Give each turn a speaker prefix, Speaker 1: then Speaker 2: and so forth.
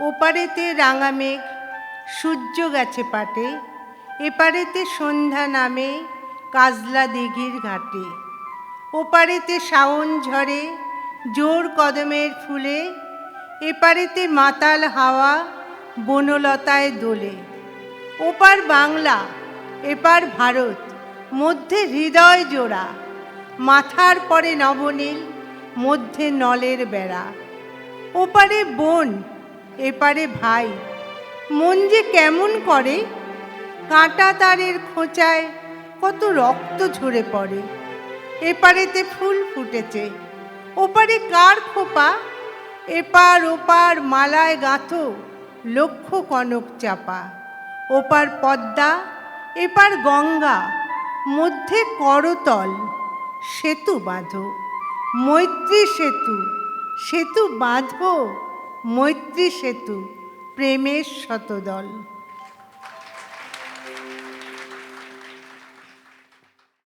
Speaker 1: ওপারেতে রাঙা মেঘ, সূর্য গেছে পাটে, এপারেতে সন্ধ্যা নামে কাজলা দিঘির ঘাটে। ওপারেতে শাওন ঝরে জোর কদমের ফুলে, এপারেতে মাতাল হাওয়া বনলতায় দোলে। ওপার বাংলা, এপার ভারত, মধ্যে হৃদয় জোড়া, মাথার পরে নবনীল, মধ্যে নলের বেড়া। ওপারে বোন এপারে ভাই, মন যে কেমন করে? কাঁটা তারের খোঁচায় কত রক্ত ঝরে পড়ে। এপারেতে ফুল ফুটেছে, ওপারে কার খোপা? এপার ওপার মালায় গাঁথো লক্ষ কনক চাপা। ওপার পদ্মা, এপার গঙ্গা, মধ্যে করতল, সেতু বাঁধো। মৈত্রী সেতু সেতু বাঁধো মৈত্রী সেতু প্রেমের শতদল।